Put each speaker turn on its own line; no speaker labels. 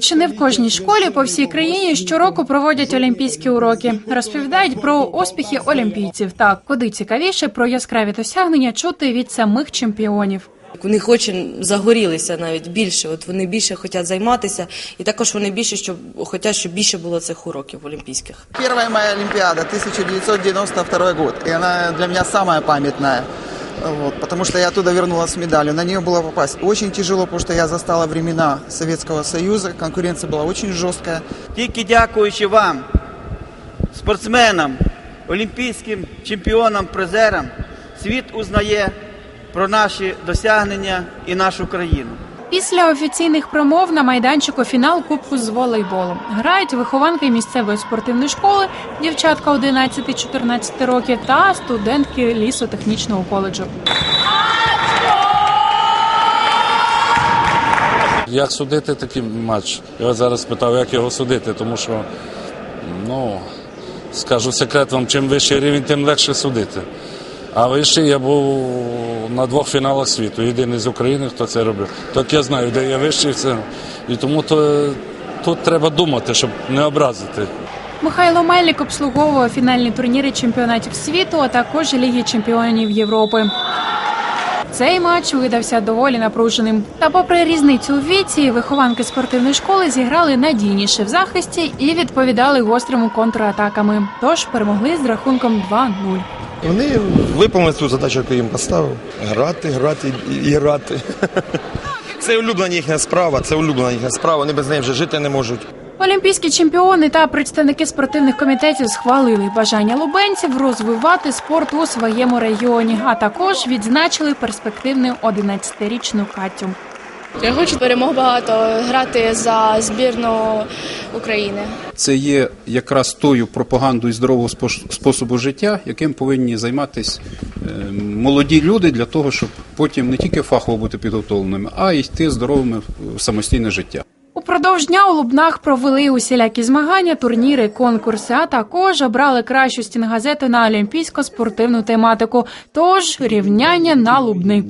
Чи не в кожній школі по всій країні щороку проводять олімпійські уроки, розповідають про успіхи олімпійців. Так куди цікавіше про яскраві досягнення чути від самих чемпіонів.
Вони хоче загорілися навіть більше. От вони більше хочуть займатися, і також вони більше щоб хочуть, щоб більше було цих уроків олімпійських.
Первая моя Олимпиада 1992 год, и она для меня самая памятная. Вот, потому что я оттуда вернулась с медалью. На нее было попасть очень тяжело, потому что я застала времена Советского Союза. Конкуренция была очень жесткая.
Тільки дякуючи вам, спортсменам, олімпійським чемпіонам, призерам, світ узнає про наші досягнення і нашу країну.
Після офіційних промов на майданчику фінал кубку з волейболу грають вихованки місцевої спортивної школи, дівчатка 11-14 років та студентки лісотехнічного коледжу.
Як судити такий матч? Я зараз питав, як його судити, тому що, ну, скажу секрет вам, чим вищий рівень, тим легше судити. А вищий я був на двох фіналах світу. Єдиний з України, хто це робив. Так я знаю, де я вищий, це. І тому то, тут треба думати, щоб не образити.
Михайло Мельник обслуговував фінальні турніри чемпіонатів світу, а також Ліги чемпіонів Європи. Цей матч видався доволі напруженим. Та, попри різницю у віці, вихованки спортивної школи зіграли надійніше в захисті і відповідали гострими контратаками. Тож перемогли з рахунком 2-0.
Вони виконали цю задачу, яку їм поставив. Грати, грати і грати. Це улюблена їхня справа, це улюблена їхня справа. Вони без неї вже жити не можуть.
Олімпійські чемпіони та представники спортивних комітетів схвалили бажання лубенців розвивати спорт у своєму регіоні, а також відзначили перспективну 11-річну Катю.
Я хочу перемог багато грати за збірну України.
Це є якраз тою пропагандою здорового способу життя, яким повинні займатися е, молоді люди для того, щоб потім не тільки фахово бути підготовленими, а й йти здоровими в самостійне життя.
Упродовж дня у Лубнах провели усілякі змагання, турніри, конкурси, а також обрали кращу стінгазету на олімпійську спортивну тематику. Тож рівняння на Лубни.